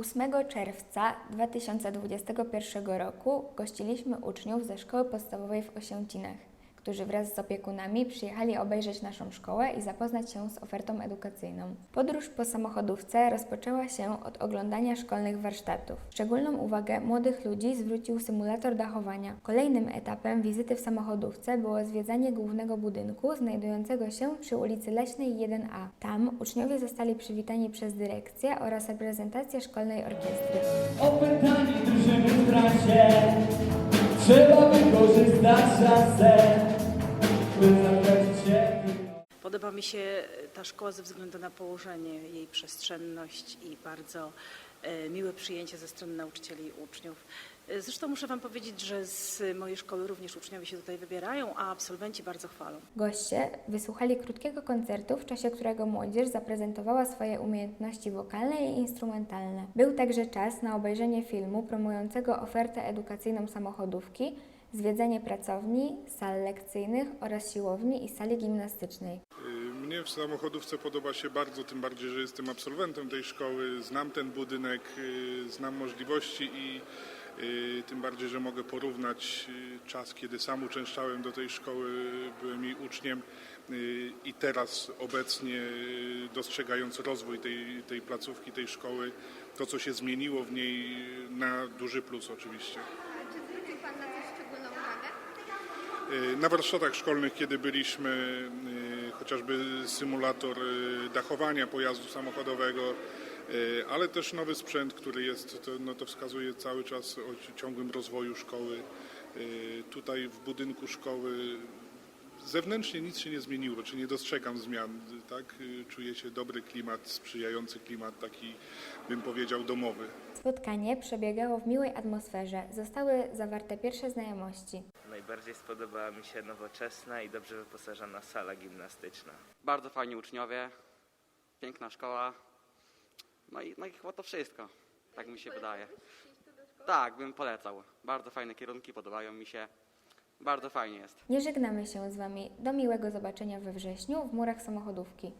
8 czerwca 2021 roku gościliśmy uczniów ze szkoły podstawowej w Osięcinach, którzy wraz z opiekunami przyjechali obejrzeć naszą szkołę i zapoznać się z ofertą edukacyjną. Podróż po samochodówce rozpoczęła się od oglądania szkolnych warsztatów. Szczególną uwagę młodych ludzi zwrócił symulator dachowania. Kolejnym etapem wizyty w samochodówce było zwiedzanie głównego budynku znajdującego się przy ulicy Leśnej 1A. Tam uczniowie zostali przywitani przez dyrekcję oraz reprezentację szkolnej orkiestry. Opętani drużyny w trasie Trzeba wykorzystać szansę Podoba mi się ta szkoła ze względu na położenie, jej przestrzenność i bardzo e, miłe przyjęcie ze strony nauczycieli i uczniów. E, Zresztą muszę Wam powiedzieć, że z mojej szkoły również uczniowie się tutaj wybierają, a absolwenci bardzo chwalą. Goście wysłuchali krótkiego koncertu, w czasie którego młodzież zaprezentowała swoje umiejętności wokalne i instrumentalne. Był także czas na obejrzenie filmu promującego ofertę edukacyjną samochodówki, zwiedzanie pracowni, sal lekcyjnych oraz siłowni i sali gimnastycznej. Y, Mnie w samochodówce podoba się bardzo, tym bardziej, że jestem absolwentem tej szkoły, znam ten budynek, y, znam możliwości i y, tym bardziej, że mogę porównać czas, kiedy sam uczęszczałem do tej szkoły, byłem jej uczniem i teraz obecnie dostrzegając rozwój tej, tej placówki, tej szkoły, to co się zmieniło w niej na duży plus oczywiście. A czy zwrócił Pan na coś szczególną uwagę? Y, Na warsztatach szkolnych, kiedy byliśmy, y, chociażby symulator y, dachowania pojazdu samochodowego, y, ale też nowy sprzęt, który jest, to, no to wskazuje cały czas o ci- ciągłym rozwoju szkoły. Y, Tutaj w budynku szkoły zewnętrznie nic się nie zmieniło, czy nie dostrzegam zmian, tak? Y, Czuje się dobry klimat, sprzyjający klimat, taki bym powiedział domowy. Spotkanie przebiegało w miłej atmosferze. Zostały zawarte pierwsze znajomości. Najbardziej spodobała mi się nowoczesna i dobrze wyposażona sala gimnastyczna. Bardzo fajni uczniowie, piękna szkoła. No i, no i chyba to wszystko, tak mi się wydaje. Tak, bym polecał. Bardzo fajne kierunki, podobają mi się. Bardzo fajnie jest. Nie żegnamy się z Wami. Do miłego zobaczenia we wrześniu w murach samochodówki.